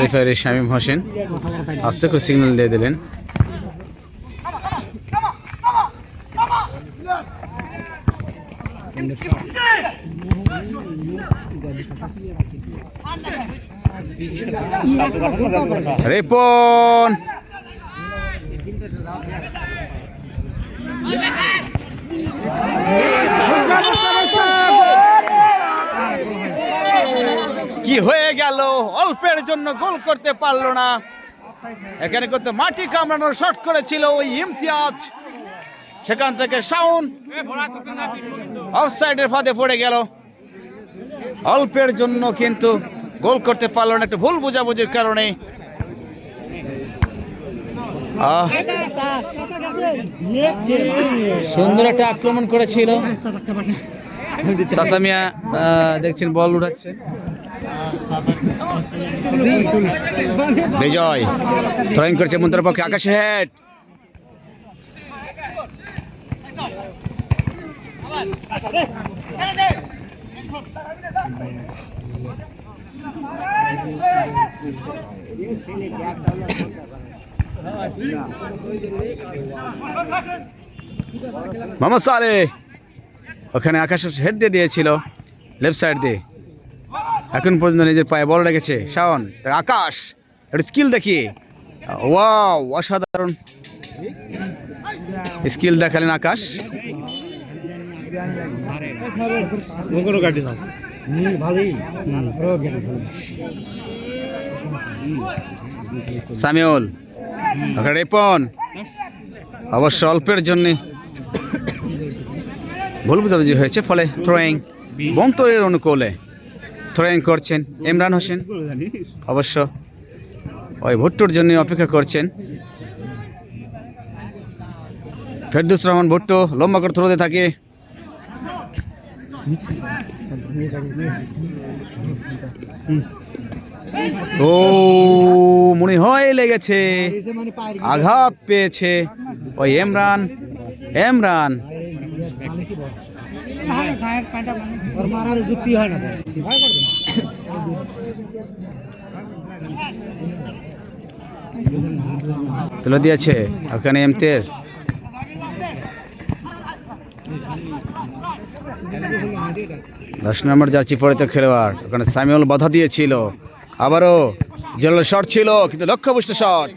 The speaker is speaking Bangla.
রেফারি শামীম হোসেন আস্তে করে সিগন্যাল দিয়ে দিলেন। রিপন। কি হয়ে গেল? অল্পের জন্য গোল করতে পারল না। এখানে করতে মাটি কামড়ানোর শট করেছিল ওই ইমতিয়াজ। সেখান থেকে শাউন অফসাইডের ফাঁদে পড়ে গেল। অল্পের জন্য কিন্তু গোল করতে পারল না একটু ভুল বোঝাবুঝির কারণে। আহ, সুন্দর একটা আক্রমণ করেছিল। সাসামিয়া দেখছেন বল উঠাচ্ছে। বিজয় থ্রোয়িং করছে মন্ত্রের পক্ষে আকাশে হেড মোহাম্মদ সালে ওখানে আকাশ হেড দিয়ে দিয়েছিল লেফট সাইড দিয়ে। এখন পর্যন্ত নিজের পায়ে বল রেখেছে। শাওন আকাশ একটু স্কিল দেখি। ওয়াও অসাধারণ। স্কিল দেখালেন আকাশ। সামিউল রেপন। অবশ্য অল্পের জন্যে ভুল বুঝাবুঝি হয়েছে, ফলে থ্রোয়িং বন্তরের অনুকূলে থ্রোয়িং করছেন ইমরান হোসেন। অবশ্য ওই ভুট্টোর জন্য অপেক্ষা করছেন ফেরদুস রহমান ভুট্টো, লম্বা করে থ্রোতে থাকে। ও মনে হয় লেগেছে আঘাত পেয়েছে ওই এমরান এমরান। তুলে দিয়েছে ওখানে এমতের দশ নম্বর জার্সি পরিত খেলোয়াড়। ওখানে সামিউল বাধা দিয়েছিল। আবারও জল শট ছিল, কিন্তু লক্ষ্যপুষ্ট শট।